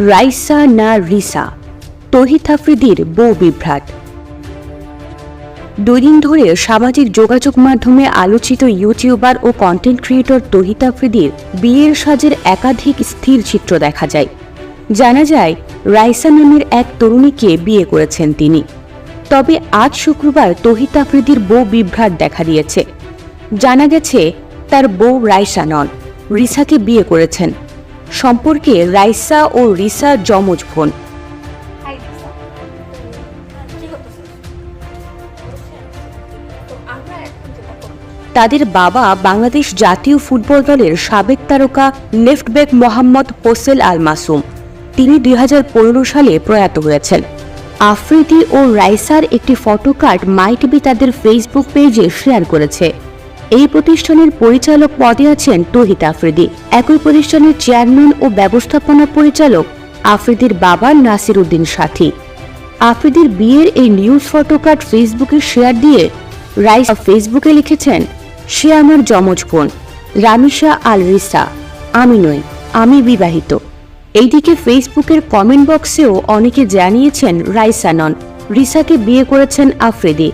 রাইসা না রিসা? তহিদ আফ্রিদির বউ বিভ্রাট। দুদিন ধরে সামাজিক যোগাযোগ মাধ্যমে আলোচিত ইউটিউবার ও কন্টেন্ট ক্রিয়েটর তহিদ আফ্রিদির বিয়ের সাজের একাধিক স্থির চিত্র দেখা যায়। জানা যায়, রাইসা নামের এক তরুণীকে বিয়ে করেছেন তিনি। তবে আজ শুক্রবার তহিদ আফ্রিদির বউ বিভ্রাট দেখা দিয়েছে। জানা গেছে, তার বউ রাইসা নন। রিসাকে বিয়ে করেছেন। সম্পর্কে রাইসা ও রিসা যমজ বোন। তাদের বাবা বাংলাদেশ জাতীয় ফুটবল দলের সাবেক তারকা লেফট ব্যাক মোহাম্মদ হোসেল আল মাসুম। তিনি দুই হাজার পনেরো সালে প্রয়াত হয়েছেন। আফ্রিদি ও রাইসার একটি ফটো কার্ড মাইটিভি তাদের ফেসবুক পেজে শেয়ার করেছে। এই প্রতিষ্ঠানের পরিচালক পদে আছেন তহিদ আফ্রিদি। একই প্রতিষ্ঠানের চেয়ারম্যান ও ব্যবস্থাপনা পরিচালক আফ্রিদির বাবা নাসির উদ্দিন সাথী। আফ্রিদির বিয়ের এই নিউজ ফটো কার্ড ফেসবুকে শেয়ার দিয়ে রাইস ফেসবুকে লিখেছেন, সে আমার যমজ বোন, রামিশা আল রিসা, আমি নই, আমি বিবাহিত। এইদিকে ফেসবুকের কমেন্ট বক্সেও অনেকে জানিয়েছেন রাইসানন রিসাকে বিয়ে করেছেন আফ্রিদি।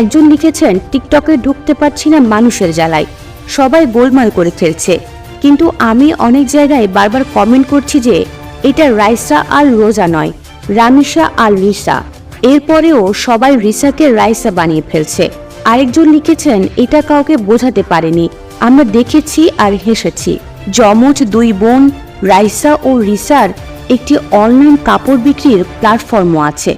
একজন লিখেছেন, টিকটকে ঢুকতে পারছি না মানুষের জ্বালায়। সবাই গোলমাল করে ফেলছে কিন্তু আমি অনেক জায়গায় বারবার কমেন্ট করছি যে, এটা রাইসা আর রোজা নয় রামিশা আর রিসা। এরপরেও সবাই রিসাকে রাইসা বানিয়ে ফেলছে। আরেকজন লিখেছেন, এটা কাউকে বোঝাতে পারেনি। আমরা দেখেছি আর হেসেছি। যমজ দুই বোন, রাইসা ও রিসার একটি অনলাইন কাপড় বিক্রির প্ল্যাটফর্মও আছে।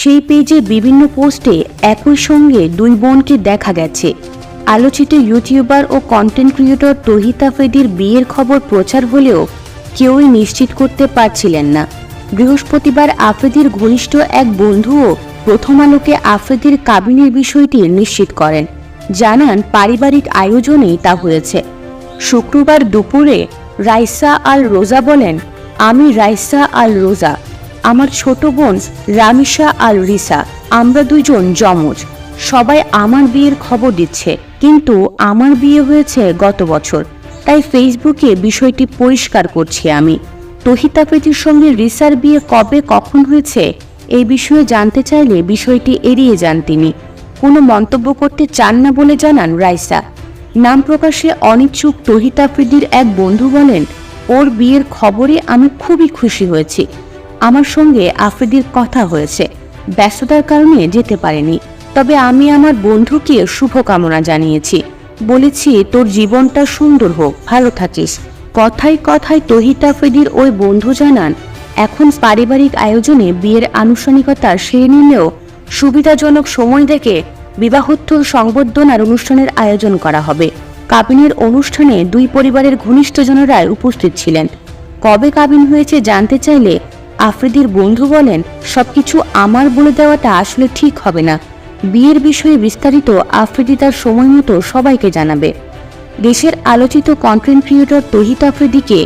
সেই পেজে বিভিন্ন পোস্টে একই সঙ্গে দুই বোনকে দেখা গেছে। আলোচিত ইউটিউবার ও কন্টেন্ট ক্রিয়েটর তহিদ আফ্রিদির বিয়ের খবর প্রচার হলেও কেউই নিশ্চিত করতে পারছিলেন না। বৃহস্পতিবার আফ্রিদির ঘনিষ্ঠ এক বন্ধুও প্রথম আলোকে আফ্রিদির কাবিনের বিষয়টি নিশ্চিত করেন। জানান, পারিবারিক আয়োজনেই তা হয়েছে। শুক্রবার দুপুরে রাইসা আল রোজা বলেন, আমি রাইসা আল রোজা আমার ছোট বোন রামিশা আর রিসা, আমরা দুইজন যমজ। সবাই আমার বিয়ের খবর দিচ্ছে, কিন্তু আমার বিয়ে হয়েছে গত বছর। তাই ফেসবুকে বিষয়টি পরিষ্কার করছি আমি। তহিতা প্রীতির সঙ্গে রিসার বিয়ে কবে, কখন হয়েছে এই বিষয়ে জানতে চাইলে বিষয়টি এড়িয়ে যান তিনি। কোনো মন্তব্য করতে চান না বলে জানান রাইসা। নাম প্রকাশে অনিচ্ছুক তহিত আফ্রিদির এক বন্ধু বলেন, ওর বিয়ের খবরে আমি খুবই খুশি হয়েছি। আমার সঙ্গে আফ্রিদির কথা হয়েছে। ব্যস্ততার কারণে যেতে পারেনি। তবে আমি আমার বন্ধুকে শুভকামনা জানিয়েছি। বলেছি, তোর জীবনটা সুন্দর হোক, ভালো থাকিস। কথায় কথায় তহিত আফ্রিদির ওই বন্ধু জানান, এখন পারিবারিক আয়োজনে বিয়ের আনুষ্ঠানিকতা সেরে নিলেও সুবিধাজনক সময় দেখে বিবাহোত্তর সংবর্ধনার অনুষ্ঠানের আয়োজন করা হবে। কাবিনের অনুষ্ঠানে দুই পরিবারের ঘনিষ্ঠজনেরাই উপস্থিত ছিলেন। কবে কাবিন হয়েছে জানতে চাইলে আফ্রিদির বন্ধু বলেন, সবকিছু আমার বলে দেওয়াটা আসলে ঠিক হবে না। বিয়ের বিষয়ে বিস্তারিত আফ্রিদি তার সময় মতো সবাইকে জানাবে। দেশের আলোচিত কন্টেন্ট ক্রিয়েটর তহিত আফ্রিদিকে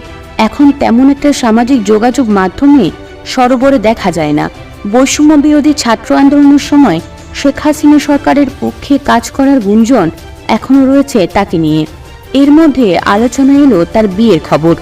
এখন তেমন একটা সামাজিক যোগাযোগ মাধ্যমে সরোবরে দেখা যায় না। বৈষম্য বিরোধী ছাত্র আন্দোলনের সময় শেখ হাসিনা সরকারের পক্ষে কাজ করার গুঞ্জন এখনও রয়েছে তাকে নিয়ে। এর মধ্যে আলোচনা এলো তার বিয়ের খবর।